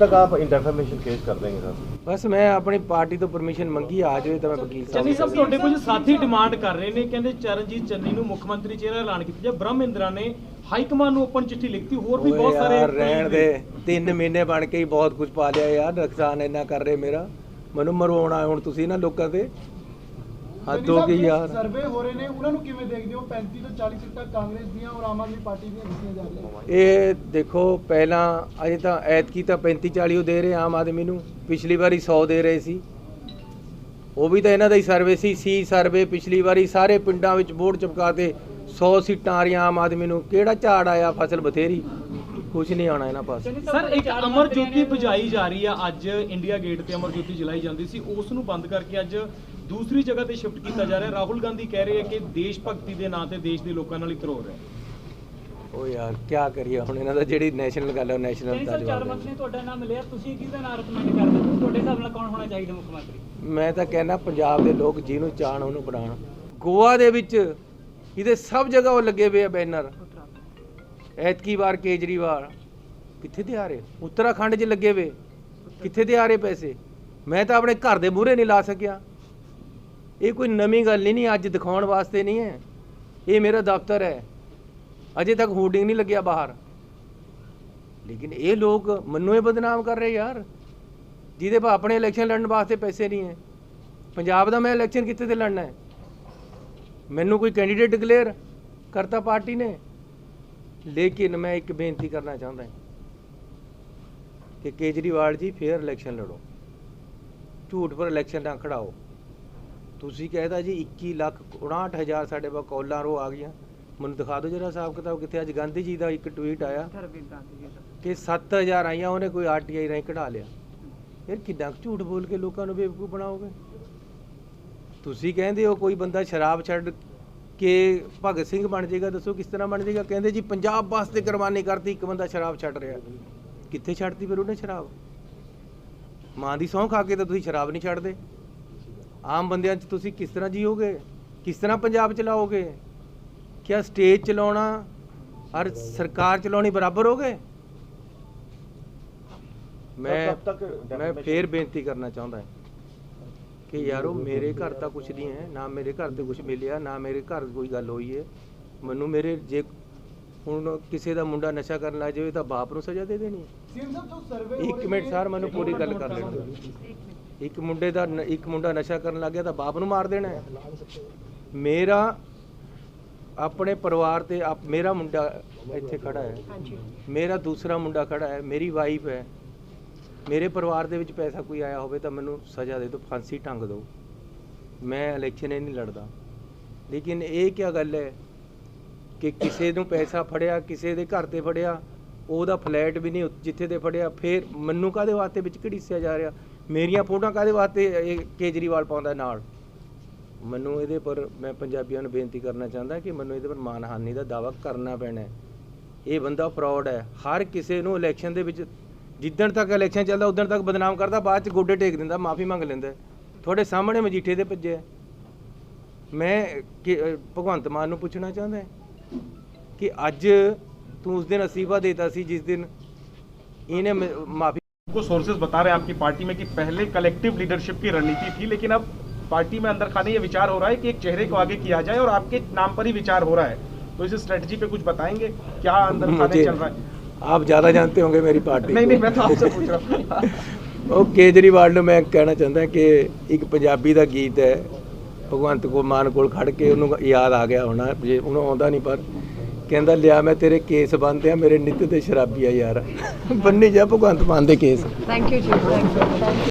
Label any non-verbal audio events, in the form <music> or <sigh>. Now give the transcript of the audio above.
तक आप इंटरफॉर्मेशन केस कर देंगे सर ਬਸ ਮੈਂ ਆਪਣੀ ਪਾਰਟੀ ਤੋਂ ਪਰਮਿਸ਼ਨ ਮੰਗੀ ਆ ਜਾਵੇ ਤਾਂ ਮੈਂ ਵਕੀਲ ਸਾਹਿਬ ਚੰਨੀ ਨੂੰ ਸਾਹਿਬ ਤੁਹਾਡੇ ਕੁਝ ਸਾਥੀ ਡਿਮਾਂਡ ਕਰ ਰਹੇ ਨੇ ਕਹਿੰਦੇ ਚਰਨਜੀਤ ਚੰਨੀ ਨੂੰ ਮੁੱਖ ਮੰਤਰੀ ਚਿਹਰਾ ਐਲਾਨ ਕੀਤਾ ਜਾਂ ਬ੍ਰਹਮ ਇੰਦਰਾ ਨੇ ਹਾਈ ਕਮਾਂਡ ਨੂੰ ਓਪਨ ਚਿੱਠੀ ਲਿਖਤੀ ਹੋਰ ਵੀ ਓਏ ਬਹੁਤ ਸਾਰੇ ਯਾਰ ਰਹਿਣ ਦੇ ਤਿੰਨ ਮਹੀਨੇ ਬਣ ਕੇ ਹੀ ਬਹੁਤ ਕੁਝ ਪਾ ਲਿਆ ਯਾਰ ਨੁਕਸਾਨ ਇੰਨਾ ਕਰ ਰਹੇ ਮੇਰਾ ਮੈਨੂੰ ਮਰਵਾਉਣਾ ਹੁਣ ਤੁਸੀਂ ਨਾ ਲੋਕਾਂ ਤੇ ਹੱਦ ਹੋ ਗਈ ਯਾਰ। ਸਰਵੇ ਹੋ ਰਹੇ ਨੇ ਉਹਨਾਂ ਨੂੰ ਕਿਵੇਂ ਦੇਖਦੇ ਹੋ? 35 ਤੋਂ 40 ਸੀਟਾਂ ਕਾਂਗਰਸ ਦੀਆਂ ਔਰ ਆਮ ਆਦਮੀ ਪਾਰਟੀ ਦੀਆਂ ਦਿੱਤੀਆਂ ਜਾ ਰਹੀਆਂ ਇਹ ਦੇਖੋ ਪਹਿਲਾਂ ਅਜੇ ਤਾਂ ਐਤਕੀ ਤਾਂ 35 40 ਉਹ ਦੇ ਰਹੇ ਆਮ ਆਦਮੀ ਨੂੰ। ਪਿਛਲੀ ਵਾਰੀ 100 ਦੇ ਰਹੇ ਸੀ। ਉਹ ਵੀ ਤਾਂ ਇਹਨਾਂ ਦਾ ਹੀ ਸਰਵੇ ਸੀ। ਸੀ ਸਰਵੇ ਪਿਛਲੀ ਵਾਰੀ ਸਾਰੇ ਪਿੰਡਾਂ ਵਿੱਚ ਵੋਟ ਚਪਕਾ ਤੇ 100 ਸੀਟਾਂ ਆ ਰਹੀਆਂ ਆਮ ਆਦਮੀ ਨੂੰ। ਕਿਹੜਾ ਝਾੜ ਆਇਆ ਫਸਲ ਬਥੇਰੀ। ਕੁਝ ਨਹੀਂ ਆਉਣਾ ਇਹਨਾਂ ਪਾਸ। ਸਰ ਇੱਕ ਅਮਰ ਜੋਤੀ ਬੁਝਾਈ ਜਾ ਰਹੀ ਆ ਅੱਜ ਇੰਡੀਆ ਗੇਟ ਤੇ ਅਮਰ ਜੋਤੀ ਜਲਾਈ ਜਾਂਦੀ ਸੀ। ਉਸ ਨੂੰ ਬੰਦ ਕਰਕੇ ਅੱਜ ਦੂਸਰੀ ਜਗ੍ਹਾ ਤੇ ਸ਼ਿਫਟ ਕੀਤਾ ਜਾ ਰਿਹਾ। ਰਾਹੁਲ ਗਾਂਧੀ ਕਹਿ ਰਹੇ ਆ ਕਿ ਦੇਸ਼ ਭਗਤੀ ਦੇ ਨਾਂ ਤੇ ਦੇਸ਼ ਦੇ ਲੋਕਾਂ ਨਾਲ ਹੀ ਤਰੋ ਰਿਹਾ। ਉਹ ਯਾਰ ਕੀ ਕਰੀਏ? ਹੁਣ ਇਹਨਾਂ ਦਾ ਜਿਹੜੀ ਨੈਸ਼ਨਲ ਗੱਲ ਹੈ ਉਹ ਨੈਸ਼ਨਲ ਦਾ ਸਰ ਚਾਰ ਜਵਾਬ ਮੰਤਰੀ ਨੇ ਤੁਹਾਡਾ ਨਾਮ ਲਿਆ। ਤੁਸੀਂ ਕਿਹਦਾ ਨਾਮ ਰეკਮੈਂਡ ਕਰਦੇ ਹੋ? ਤੁਹਾਡੇ ਹਿਸਾਬ ਨਾਲ ਕੌਣ ਹੋਣਾ ਚਾਹੀਦਾ ਮੁੱਖ ਮੰਤਰੀ? ਮੈਂ ਤਾਂ ਕਹਿੰਦਾ ਪੰਜਾਬ ਦੇ ਲੋਕ ਜਿਹਨੂੰ ਚਾਹਣ ਉਹਨੂੰ ਬਣਾਉਣ। ਗੋਆ ਦੇ ਵਿੱਚ ਇਹਦੇ ਸਭ ਜਗ੍ਹਾ ਉਹ ਲੱਗੇ ਹੋਏ ਆ ਬੈਨਰ। ਐਤਕੀ ਵਾਰ ਕੇਜਰੀਵਾਲ ਕਿੱਥੇ ਤੇ ਆ ਰਹੇ? ਉੱਤਰਾਖੰਡ 'ਚ ਲੱਗੇ ਵੇ। ਕਿੱਥੇ ਤੇ ਆ ਰਹੇ ਪੈਸੇ? ਮੈਂ ਤਾਂ ਆਪਣੇ ਘਰ ਦੇ ਮੂਹਰੇ ਨਹੀਂ ਲਾ ਸਕਿਆ। ਇਹ ਕੋਈ ਨਵੀਂ ਗੱਲ ਨਹੀਂ ਨਹੀਂ, ਅੱਜ ਦਿਖਾਉਣ ਵਾਸਤੇ ਨਹੀਂ ਹੈ। ਇਹ ਮੇਰਾ ਦਫ਼ਤਰ ਹੈ। ਅਜੇ ਤੱਕ ਹੋਰਡਿੰਗ ਨਹੀਂ ਲੱਗਿਆ ਬਾਹਰ। ਲੇਕਿਨ ਇਹ ਲੋਕ ਮੈਨੂੰ ਇਹ ਬਦਨਾਮ ਕਰ ਰਹੇ ਯਾਰ। ਜਿਹਦੇ ਪਾ ਆਪਣੇ ਇਲੈਕਸ਼ਨ ਲੜਨ ਵਾਸਤੇ ਪੈਸੇ ਨਹੀਂ ਹੈ। ਪੰਜਾਬ ਦਾ ਮੈਂ ਇਲੈਕਸ਼ਨ ਕਿੱਥੇ ਤੇ ਲੜਨਾ ਹੈ? ਮੈਨੂੰ ਕੋਈ ਕੈਂਡੀਡੇਟ ਡਿਕਲੇਅਰ ਕਰਤਾ ਪਾਰਟੀ ਨੇ। ਲੇਕਿਨ ਮੈਂ ਇੱਕ ਬੇਨਤੀ ਕਰਨਾ ਚਾਹੁੰਦਾ ਹਾਂ ਕਿ ਕੇਜਰੀਵਾਲ ਜੀ ਫੇਰ ਇਲੈਕਸ਼ਨ ਲੜੋ। ਝੂਠ ਪਰ ਇਲੈਕਸ਼ਨ ਨਾ ਖੜਾਓ। ਤੁਸੀਂ ਕਹਿਦਾ ਜੀ 21 ਲੱਖ 59000 ਸਾਡੇ ਕੋਲ ਕਾਲਾਂ ਰੋ ਆ ਗਈਆਂ। ਮੈਨੂੰ ਦਿਖਾ ਦਿਓ ਜਰਾ ਹਿਸਾਬ ਕਿਤਾਬ ਕਿੱਥੇ ਅੱਜ ਗਾਂਧੀ ਜੀ ਦਾ ਇੱਕ ਟਵੀਟ ਆਇਆ ਕਿ 7000 ਆਈਆਂ ਉਹਨੇ ਕੋਈ ਆਰਟੀਆਈ ਰਾਹੀਂ ਕਢਾ ਲਿਆ। ਯਾਰ ਕਿੱਦਾਂ ਕੁ ਝੂਠ ਬੋਲ ਕੇ ਲੋਕਾਂ ਨੂੰ ਬੇਵਕੂਫ ਬਣਾਓਗੇ? ਤੁਸੀਂ ਕਹਿੰਦੇ ਹੋ ਕੋਈ ਬੰਦਾ ਸ਼ਰਾਬ ਛੱਡ ਕਿ ਭਗਤ ਸਿੰਘ ਬਣ ਜਾਏਗਾ ਦੱਸੋ ਕਿਸ ਤਰ੍ਹਾਂ ਬਣ ਜਾਏਗਾ? ਕਹਿੰਦੇ ਜੀ ਪੰਜਾਬ ਵਾਸਤੇ ਕੁਰਬਾਨੀ ਕਰਤੀ ਇੱਕ ਬੰਦਾ ਸ਼ਰਾਬ ਛੱਡ ਰਿਹਾ। ਕਿੱਥੇ ਛੱਡਤੀ ਫਿਰ ਉਹਨੇ ਸ਼ਰਾਬ? ਮਾਂ ਦੀ ਸੌਂ ਖਾ ਕੇ ਤਾਂ ਤੁਸੀਂ ਸ਼ਰਾਬ ਨਹੀਂ ਛੱਡਦੇ। ਆਮ ਬੰਦਿਆਂ 'ਚ ਤੁਸੀਂ ਕਿਸ ਤਰ੍ਹਾਂ ਜੀਓਗੇ? ਕਿਸ ਤਰ੍ਹਾਂ ਪੰਜਾਬ ਚਲਾਓਗੇ? ਕਿਆ ਸਟੇਜ ਚਲਾਉਣਾ ਔਰ ਸਰਕਾਰ ਚਲਾਉਣੀ ਬਰਾਬਰ ਹੋ ਗਏ ਮੈਂ ਮੈਂ ਫੇਰ ਬੇਨਤੀ ਕਰਨਾ ਚਾਹੁੰਦਾ ਹਾਂ। ਕਿ ਯਾਰੋ ਮੇਰੇ ਘਰ ਤਾਂ ਕੁਝ ਨਹੀਂ ਹੈ ਨਾ ਮੇਰੇ ਘਰ ਤੇ ਕੁਝ ਮਿਲਿਆ ਨਾ ਮੇਰੇ ਘਰ ਕੋਈ ਗੱਲ ਹੋਈ ਹੈ। ਮੈਨੂੰ ਮੇਰੇ ਜੇ ਹੁਣ ਕਿਸੇ ਦਾ ਮੁੰਡਾ ਨਸ਼ਾ ਕਰਨ ਲੱਗ ਜਾਵੇ ਤਾਂ ਬਾਪ ਨੂੰ ਸਜ਼ਾ ਦੇ ਦੇਣੀ ਹੈ। ਇੱਕ ਮਿੰਟ ਸਰ ਮੈਨੂੰ ਪੂਰੀ ਗੱਲ ਕਰ ਲੈਣ ਦਿਓ। ਇੱਕ ਮੁੰਡੇ ਦਾ ਇੱਕ ਮੁੰਡਾ ਨਸ਼ਾ ਕਰਨ ਲੱਗ ਗਿਆ ਤਾਂ ਬਾਪ ਨੂੰ ਮਾਰ ਦੇਣਾ ਹੈ। ਮੇਰਾ ਆਪਣੇ ਪਰਿਵਾਰ ਤੇ ਆਪ- ਮੇਰਾ ਮੁੰਡਾ ਇੱਥੇ ਖੜਾ ਹੈ। ਮੇਰਾ ਦੂਸਰਾ ਮੁੰਡਾ ਖੜਾ ਹੈ। ਮੇਰੀ ਵਾਈਫ ਹੈ। ਮੇਰੇ ਪਰਿਵਾਰ ਦੇ ਵਿੱਚ ਪੈਸਾ ਕੋਈ ਆਇਆ ਹੋਵੇ ਤਾਂ ਮੈਨੂੰ ਸਜ਼ਾ ਦੇ ਦਿਓ, ਫਾਂਸੀ ਟੰਗ ਦਿਓ। ਮੈਂ ਇਲੈਕਸ਼ਨ ਹੀ ਨਹੀਂ ਲੜਦਾ। ਲੇਕਿਨ ਇਹ ਕੀ ਗੱਲ ਹੈ ਕਿ ਕਿਸੇ ਨੂੰ ਪੈਸਾ ਫੜਿਆ, ਕਿਸੇ ਦੇ ਘਰ ਤੇ ਫੜਿਆ, ਉਹਦਾ ਫਲੈਟ ਵੀ ਨਹੀਂ ਜਿੱਥੇ ਤੇ ਫੜਿਆ, ਫਿਰ ਮੈਨੂੰ ਕਾਦੇ ਵਾਸਤੇ ਵਿੱਚ ਘੜੀਸਿਆ ਜਾ ਰਿਹਾ? ਮੇਰੀਆਂ ਫੋਟੋਆਂ ਕਾਦੇ ਵਾਸਤੇ ਇਹ ਕੇਜਰੀਵਾਲ ਪਾਉਂਦਾ ਨਾਲ? ਮੈਨੂੰ ਇਹਦੇ ਪਰ ਮੈਂ ਪੰਜਾਬੀਆਂ ਨੂੰ ਬੇਨਤੀ ਕਰਨਾ ਚਾਹੁੰਦਾ ਕਿ ਮੈਨੂੰ ਇਹਦੇ ਪਰ ਮਾਨਹਾਨੀ ਦਾ ਦਾਅਵਾ ਕਰਨਾ ਪੈਣਾ ਇਹ ਬੰਦਾ ਫਰਾਡ ਹੈ। ਹਰ ਕਿਸੇ ਨੂੰ ਇਲੈਕਸ਼ਨ ਦੇ ਵਿੱਚ ਜਿੱਦਣ ਤੱਕ ਇਲੈਕਸ਼ਨ ਚੱਲਦਾ ਉਦੋਂ ਤੱਕ ਬਦਨਾਮ ਕਰਦਾ ਬਾਅਦ ਚ ਗੋਡੇ ਟੇਕ ਦਿੰਦਾ ਮਾਫੀ ਮੰਗ ਲੈਂਦਾ ਹੈ। ਤੁਹਾਡੇ ਸਾਹਮਣੇ ਮਜੀਠੇ ਦੇ ਭੱਜਿਆ ਹੈ। ਮੈਂ ਕਿ- ਅਹ ਭਗਵੰਤ ਮਾਨ ਨੂੰ ਪੁੱਛਣਾ ਚਾਹੁੰਦਾ ਹਾਂ ਕਿ ਅੱਜ ਤੂੰ ਉਸ ਦਿਨ ਅਸੀਫਾ ਦੇਤਾ ਸੀ ਜਿਸ ਦਿਨ ਇਹਨੇ ਮਾਫੀ को सोर्सेज बता रहे हैं आपकी पार्टी में कि पहले कलेक्टिव लीडरशिप की रणनीति थी लेकिन अब पार्टी में अंदर खाने ये विचार हो रहा है कि एक चेहरे को आगे किया जाए और आपके नाम पर ही विचार हो रहा है तो इस स्ट्रेटजी पे कुछ बताएंगे क्या अंदर खाने मुझे चल रहा है आप ज़्यादा जानते होंगे मेरी पार्टी नहीं को। नहीं मैं तो आपसे पूछ रहा हूँ ਉਹ ਕੇਜਰੀਵਾਲ ਨੂੰ ਮੈਂ ਕਹਿਣਾ ਚਾਹੁੰਦਾ ਕਿ ਇੱਕ ਪੰਜਾਬੀ ਦਾ ਗੀਤ ਹੈ ਭਗਵੰਤ ਕੋ ਮਾਨ ਕੋਲ ਖੜ ਕੇ ਉਹਨੂੰ ਯਾਦ ਆ ਗਿਆ ਹੋਣਾ ਜੇ ਉਹਨੂੰ ਆਉਂਦਾ ਨਹੀਂ ਪਰ ਕਹਿੰਦਾ ਲਿਆ ਮੈਂ ਤੇਰੇ ਕੇਸ ਬੰਨ੍ਹਦੇ ਆ ਮੇਰੇ ਨਿੱਤ ਦੇ ਸ਼ਰਾਬੀ ਆ ਯਾਰ <laughs> ਬੰਨੀ ਜਾ ਭਗਵੰਤ ਮਾਨ ਦੇ case Thank you, Chief. Thank you.